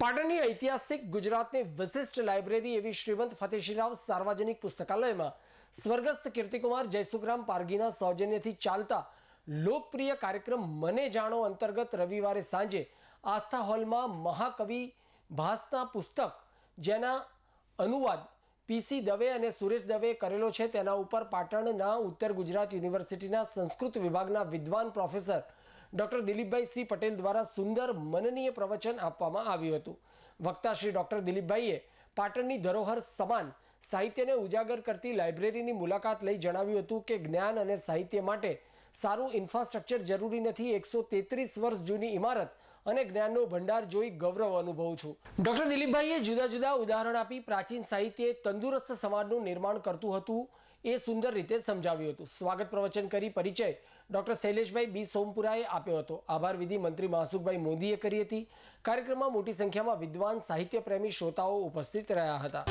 પાટણની ઐતિહાસિક ગુજરાતની વિશિષ્ટ લાઇબ્રેરી એવી શ્રીમંત ફતેશીરાવ સાર્વજનિક પુસ્તકાલયમાં સ્વર્ગસ્થ કીર્તિકુમાર જયસુખરામ પારગીના સૌજન્યથી ચાલતા લોકપ્રિય કાર્યક્રમ મને જાણો અંતર્ગત રવિવારે સાંજે આસ્થા હોલમાં મહાકવિ ભાસના પુસ્તક જેના અનુવાદ પીસી દવે અને સુરેશ દવે કરેલો છે. તેના ઉપર પાટણના ઉત્તર ગુજરાત યુનિવર્સિટીના સંસ્કૃત વિભાગના વિદ્વાન professor doctor Dilipbhai C Patel દ્વારા સુંદર મનનીય પ્રવચન આપવામાં આવ્યું હતું. વક્તા શ્રી ડૉક્ટર દિલીપભાઈએ પાટણની ધરોહર સમાન સાહિત્યને ઉજાગર કરતી લાઇબ્રેરીની મુલાકાત લઈ જણાવ્યું હતું કે જ્ઞાન અને સાહિત્ય માટે સારું ઇન્ફ્રાસ્ટ્રક્ચર જરૂરી નથી. એકસો તેત્રીસ વર્ષ જૂની ઇમારત અને જ્ઞાનનો ભંડાર જોઈ ગૌરવ અનુભવું છું. ડૉક્ટર દિલીપભાઈએ જુદા જુદા ઉદાહરણ આપી પ્રાચીન સાહિત્ય તંદુરસ્ત સમાજનું નિર્માણ કરતું હતું એ સુંદર રીતે સમજાવ્યું હતું. સ્વાગત પ્રવચન કરી પરિચય ડૉક્ટર શૈલેષભાઈ બી સોમપુરાએ આપ્યો હતો. આભાર વિધિ મંત્રી મહાસુખભાઈ મોદીએ કરી હતી. કાર્યક્રમમાં મોટી સંખ્યામાં વિદ્વાન સાહિત્યપ્રેમી શ્રોતાઓ ઉપસ્થિત રહ્યા હતા.